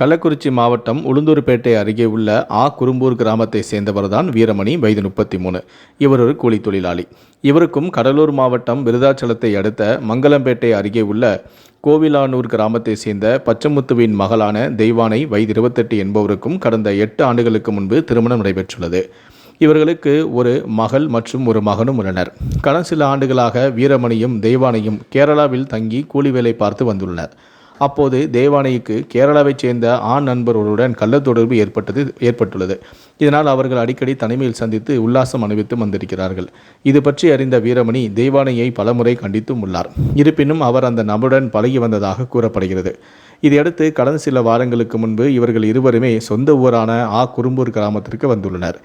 கள்ளக்குறிச்சி மாவட்டம் உளுந்தூர்பேட்டை அருகே உள்ள ஆ. குறும்பூர் கிராமத்தை சேர்ந்தவர்தான் வீரமணி வயது முப்பத்தி மூணு இவர் ஒரு கூலி தொழிலாளி. இவருக்கும் கடலூர் மாவட்டம் விருதாச்சலத்தை அடுத்த மங்கலம்பேட்டை அருகே உள்ள கோவிலானூர் கிராமத்தை சேர்ந்த பச்சமுத்துவின் மகளான தெய்வானை வயது இருபத்தெட்டு என்பவருக்கும் கடந்த எட்டு ஆண்டுகளுக்கு முன்பு திருமணம் நடைபெற்றுள்ளது. இவர்களுக்கு ஒரு மகள் மற்றும் ஒரு மகனும் உள்ளனர். கடந்த சில ஆண்டுகளாக வீரமணியும் தெய்வானையும் கேரளாவில் தங்கி கூலி வேலை பார்த்து வந்துள்ளனர். அப்போது தேவானைக்கு கேரளாவைச் சேர்ந்த ஆண் நண்பர்களுடன் கள்ள தொடர்பு ஏற்பட்டது ஏற்பட்டுள்ளது. இதனால் அவர்கள் அடிக்கடி தனிமையில் சந்தித்து உல்லாசம் அணிவித்து வந்திருக்கிறார்கள். இது பற்றி அறிந்த வீரமணி தேவானையை பலமுறை கண்டித்தும் உள்ளார். இருப்பினும் அவர் அந்த நபருடன் பழகி வந்ததாக கூறப்படுகிறது. இதையடுத்து கடந்த சில வாரங்களுக்கு முன்பு இவர்கள் இருவருமே சொந்த ஊரான ஆ குறும்பூர் கிராமத்திற்கு வந்துள்ளனர்.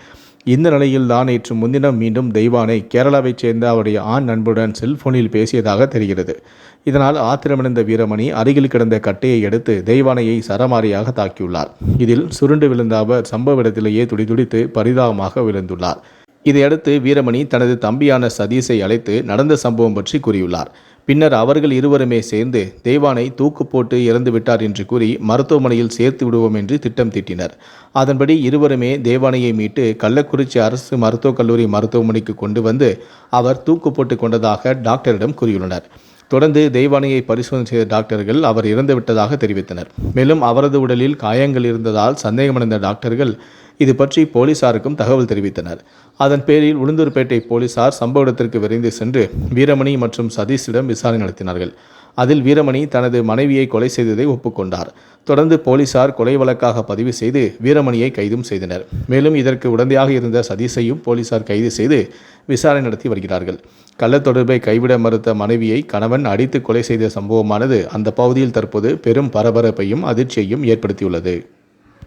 இந்த நிலையில் தான் நேற்று முன்தினம் மீண்டும் தெய்வானை கேரளாவைச் சேர்ந்த அவருடைய ஆண் நண்பருடன் செல்போனில் பேசியதாக தெரிகிறது. இதனால் ஆத்திரமடைந்த வீரமணி அருகில் கிடந்த கட்டையை எடுத்து தெய்வானையை சரமாரியாக தாக்கியுள்ளார். இதில் சுருண்டு விழுந்த அவர் சம்பவ இடத்திலேயே துடிதுடித்து பரிதாபமாக விழுந்துள்ளார். இதையடுத்து வீரமணி தனது தம்பியான சதீஷை அழைத்து நடந்த சம்பவம் பற்றி கூறியுள்ளார். பின்னர் அவர்கள் இருவருமே சேர்ந்து தேவானை தூக்கு போட்டு இறந்து விட்டார் என்று கூறி மருத்துவமனையில் சேர்த்து விடுவோம் என்று திட்டம் தீட்டினர். அதன்படி இருவருமே தேவானையை மீட்டு கள்ளக்குறிச்சி அரசு மருத்துவக் கல்லூரி மருத்துவமனைக்கு கொண்டு வந்து அவர் தூக்கு போட்டு கொண்டதாக டாக்டரிடம் கூறியுள்ளனர். தொடர்ந்து தெய்வானையை பரிசோதனை செய்த டாக்டர்கள் அவர் இறந்துவிட்டதாக தெரிவித்தனர். மேலும் அவரது உடலில் காயங்கள் இருந்ததால் சந்தேகமடைந்த டாக்டர்கள் இது பற்றி போலீசாருக்கும் தகவல் தெரிவித்தனர். அதன் பேரில் உளுந்தூர்பேட்டை போலீசார் சம்பவ இடத்திற்கு விரைந்து சென்று வீரமணி மற்றும் சதீஷிடம் விசாரணை நடத்தினார்கள். அதில் வீரமணி தனது மனைவியை கொலை செய்ததை ஒப்புக்கொண்டார். தொடர்ந்து போலீசார் கொலை வழக்காக பதிவு செய்து வீரமணியை கைதும் செய்தனர். மேலும் இதற்கு உடந்தையாக இருந்த சதீஷையும் போலீசார் கைது செய்து விசாரணை நடத்தி வருகிறார்கள். கள்ளத் தொடர்பை கைவிட மறுத்த மனைவியை கணவன் அடித்து கொலை செய்த சம்பவமானது அந்த பகுதியில் தற்போது பெரும் பரபரப்பையும் அதிர்ச்சியையும் ஏற்படுத்தியுள்ளது.